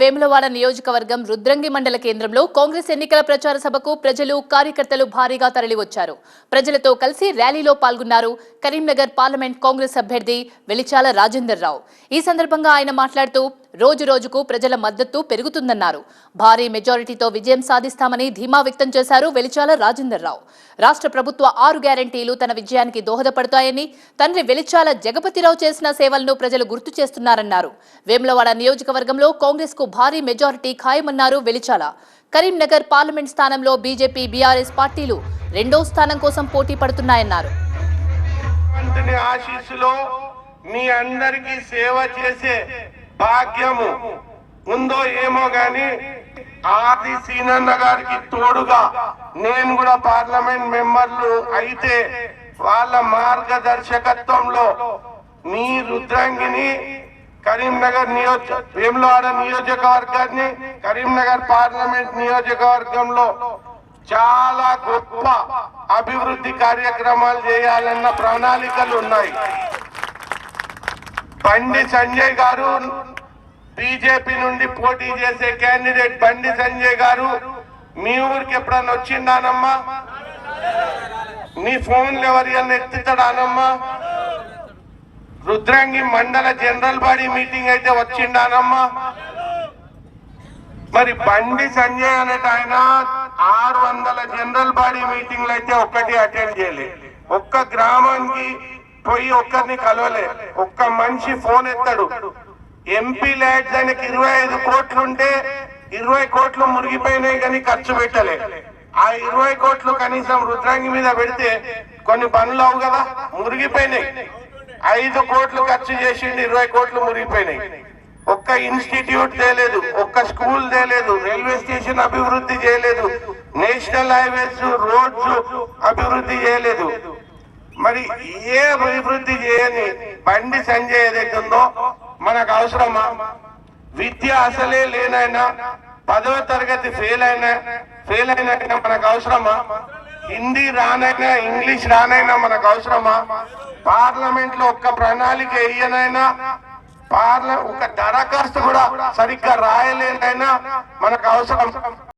వేములవాడ నియోజకవర్గం రుద్రంగి మండల కేంద్రంలో కాంగ్రెస్ ఎన్నికల ప్రచార సభకు ప్రజలు కార్యకర్తలు భారీగా తరలివచ్చారు. ప్రజలతో కలిసి ర్యాలీలో పాల్గొన్నారు కరీంనగర్ పార్లమెంట్ కాంగ్రెస్ అభ్యర్థి వెలిచాల రాజేందర్ రావు. ఈ సందర్భంగా ఆయన మాట్లాడుతూ రోజు రోజుకు ప్రజల మద్దతు పెరుగుతుందన్నారు. భారీ మెజారిటీతో విజయం సాధిస్తామని ధీమా వ్యక్తం చేశారు వెలిచాల రాజేందర్ రావు. రాష్ట్ర ప్రభుత్వ ఆరు గ్యారంటీలు తన విజయానికి దోహదపడతాయని తండ్రి వెలిచాల జగపతిరావు చేసిన సేవలను ప్రజలు గుర్తు చేస్తున్నారన్నారు. వేములవాడ నియోజకవర్గంలో కాంగ్రెస్కు భారీ మెజారిటీ ఖాయమన్నారు వెలిచాల. కరీంనగర్ పార్లమెంట్ స్థానంలో బీజేపీ బీఆర్ఎస్ పార్టీలు రెండో స్థానం కోసం పోటీ పడుతున్నాయన్నారు. ఆశీస్సులో మీ అందరికీ సేవ చేసే భాగ్యము ఉందో ఏమో గాని ఆది సీనన్న గారికి తోడుగా నేను కూడా పార్లమెంట్ మెంబర్లు అయితే వాళ్ళ మార్గదర్శకత్వంలో మీ రుద్రంగిని కరీంనగర్ నియోజక వేములవాడ నియోజకవర్గాన్ని కరీంనగర్ పార్లమెంట్ నియోజకవర్గంలో చాలా గొప్ప అభివృద్ధి కార్యక్రమాలు చేయాలన్న ప్రణాళికలు ఉన్నాయి. బండి సంజయ్ గారు బీజేపీ నుండి పోటీ చేసే క్యాండిడేట్ బండి సంజయ్ గారు. మీ ఊరికి ఎప్పుడన్నా వచ్చిండానమ్మా? మీ ఫోన్లు ఎవరి ఎత్తుతాడానమ్మా? రుద్రంగి మండల జనరల్ బాడీ మీటింగ్ అయితే వచ్చిండానమ్మా? మరి బండి సంజయ్ అనేట ఆయన ఆరు వందల జనరల్ బాడీ మీటింగ్లు అయితే ఒక్కటి అటెండ్ చేయలేదు ఒక్క గ్రామానికి పోయి ఒక్కరిని కలవలే. ఒక్క మనిషి ఫోన్ ఎత్తాడు. ఎంపీ ల్యాడ్స్ ఆయనకి ఇరవై ఐదు కోట్లు ఉంటే ఇరవై కోట్లు మురిగిపోయినాయి కానీ ఖర్చు పెట్టలే. ఆ ఇరవై కోట్లు కనీసం రుద్రాంగి మీద పెడితే కొన్ని పనులు అవు కదా మురిగిపోయినాయి. ఐదు కోట్లు ఖర్చు చేసిండు ఇరవై కోట్లు మురిగిపోయినాయి. ఒక్క ఇన్స్టిట్యూట్ చేయలేదు ఒక్క స్కూల్ చేయలేదు రైల్వే స్టేషన్ అభివృద్ధి చేయలేదు నేషనల్ హైవేస్ రోడ్స్ అభివృద్ధి చేయలేదు. మరి ఏ అభివృద్ధి చేయని బండి సంజయ్ ఏదైతే ఉందో మనకు అవసరమా? విద్య అసలే లేనైనా పదవ తరగతి ఫెయిల్ అయినా ఫెయిల్ అయినా మనకు అవసరమా? హిందీ రానైనా ఇంగ్లీష్ రానైనా మనకు అవసరమా? పార్లమెంట్లో ఒక్క ప్రణాళిక వేయనైనా పార్ల ఒక దరఖాస్తు కూడా సరిగ్గా రాయలేనైనా మనకు అవసరం.